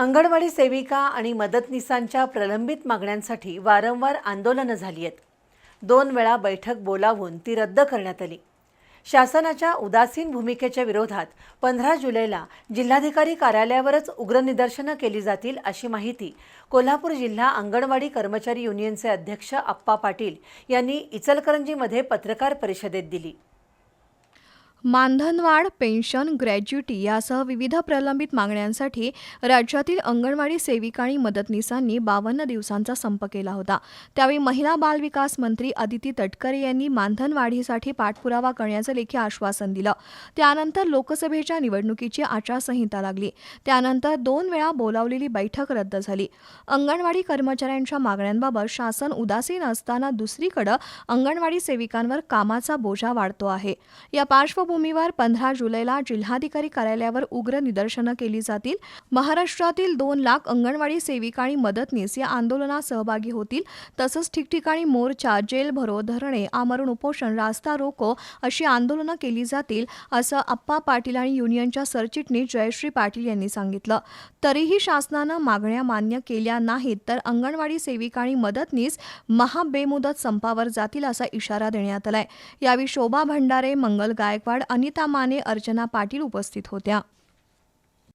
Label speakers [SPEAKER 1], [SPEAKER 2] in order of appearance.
[SPEAKER 1] अंगणवाडी सेविका आणि मदतनीसांच्या प्रलंबित मागण्यांसाठी वारंवार आंदोलनं झाली आहेत. दोन वेळा बैठक बोलावून ती रद्द करण्यात आली. शासनाच्या उदासीन भूमिकेच्या विरोधात पंधरा जुलैला जिल्हाधिकारी कार्यालयावरच उग्र निदर्शनं केली जातील अशी माहिती कोल्हापूर जिल्हा अंगणवाडी कर्मचारी युनियनचे अध्यक्ष आप्पा पाटील यांनी इचलकरंजीमध्ये पत्रकार परिषदेत दिली.
[SPEAKER 2] मानधनवाढ पेन्शन ग्रॅज्युटी यासह विविध प्रलंबित मागण्यांसाठी राज्यातील अंगणवाडी सेविका आणि मदतनीसांनी बावन्न दिवसांचा संप केला होता. त्यावेळी महिला बाल विकास मंत्री अदिती तटकरे यांनी मानधनवाढीसाठी पाठपुरावा करण्याचं लेखी आश्वासन दिलं. त्यानंतर लोकसभेच्या निवडणुकीची आचारसंहिता लागली. त्यानंतर दोन वेळा बोलावलेली बैठक रद्द झाली. अंगणवाडी कर्मचाऱ्यांच्या मागण्यांबाबत शासन उदासीन असताना दुसरीकडे अंगणवाडी सेविकांवर कामाचा बोजा वाढतो आहे. या पार्श्वभूमीवर पंधरा जुलैला जिल्हाधिकारी कार्यालयावर उग्र निदर्शनं केली जातील. महाराष्ट्रातील दोन लाख अंगणवाडी सेविका आणि मदतनीस या आंदोलनात सहभागी होतील. तसंच ठिकठिकाणी मोर्चा जेल भरो धरणे आमरण उपोषण रास्ता रोको अशी आंदोलनं केली जातील असं अप्पा पाटील आणि युनियनच्या सरचिटणीस जयश्री पाटील यांनी सांगितलं. तरीही शासनानं मागण्या मान्य केल्या नाहीत तर अंगणवाडी सेविका आणि मदतनीस महाबेमुदत संपावर जातील असा इशारा देण्यात आलाय. यावेळी शोभा भंडारे मंगल गायकवाड गायकवाड अनिता माने अर्चना पाटील उपस्थित होत्या.